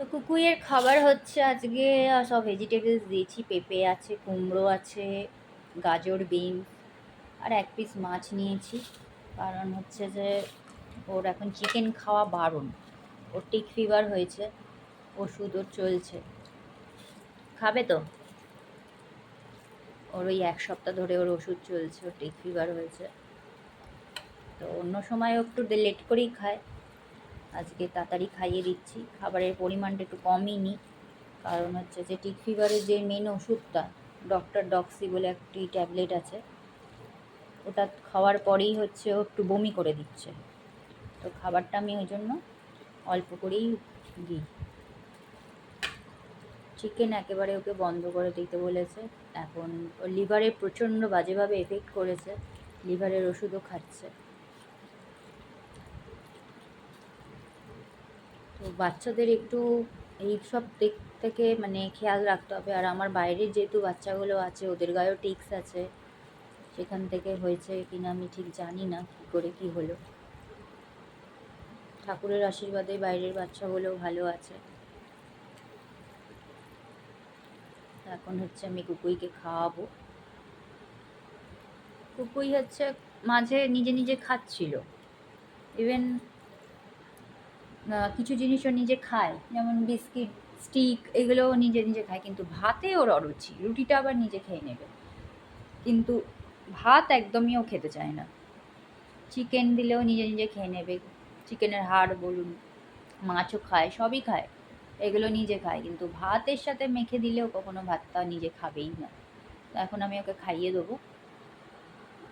তো কুকুইয়ের খাবার হচ্ছে আজকে সব ভেজিটেবলস দিয়েছি। পেঁপে আছে, কুমড়ো আছে, গাজর বিন আর এক পিস মাছ নিয়েছি। কারণ হচ্ছে যে, ওর এখন চিকেন খাওয়া বারণ। ওর টিক ফিভার হয়েছে, ওষুধ ওর চলছে। খাবে তো? ওর ওই এক সপ্তাহ ধরে ওর ওষুধ চলছে, ওর টিক ফিভার হয়েছে। তো অন্য সময় একটু লেট করেই খায়। আজকে তাড়াতাড়ি খাইয়ে দিচ্ছি। খাবারের পরিমাণটা একটু কমই নিই কারণ হচ্ছে যে টিক ফিভারের যে মেন ওষুধটা ডক্টর ডক্সি বলে একটি ট্যাবলেট আছে, ওটা খাওয়ার পরেই হচ্ছে ও একটু বমি করে দিচ্ছে। তো খাবারটা আমি ওই জন্য অল্প করেই দিই। চিকেন একেবারে ওকে বন্ধ করে দিতে বলেছে। এখন লিভারে প্রচণ্ড বাজেভাবে এফেক্ট করেছে। লিভারের ওষুধও খাচ্ছে। তো বাচ্চাদের একটু এই সব দিক থেকে মানে খেয়াল রাখতে হবে। আর আমার বাইরের যেহেতু বাচ্চাগুলো আছে, ওদের গায়েও টিক্স আছে, সেখান থেকে হয়েছে কিনা আমি ঠিক জানি না কী করে কি হলো। ঠাকুরের আশীর্বাদে বাইরের বাচ্চাগুলো ভালো আছে। এখন হচ্ছে আমি কুকুইকে খাওয়াবো। কুকুই হচ্ছে মাঝে নিজে নিজে খাচ্ছিল। ইভেন কিছু জিনিসও নিজে খায়। যেমন বিস্কিট, স্টিক এগুলোও নিজে নিজে খায়, কিন্তু ভাতে ওর অরুচি। রুটিটা আবার নিজে খেয়ে নেবে। কিন্তু ভাত একদমই ও খেতে চায় না। চিকেন দিলেও নিজে নিজে খেয়ে নেবে। চিকেনের হাড় বলুন, মাছও খায়, সবই খায়। এগুলো নিজে খায়, কিন্তু ভাতের সাথে মেখে দিলেও কখনো ভাতটা নিজে খাবেই না। এখন আমি ওকে খাইয়ে দেবো।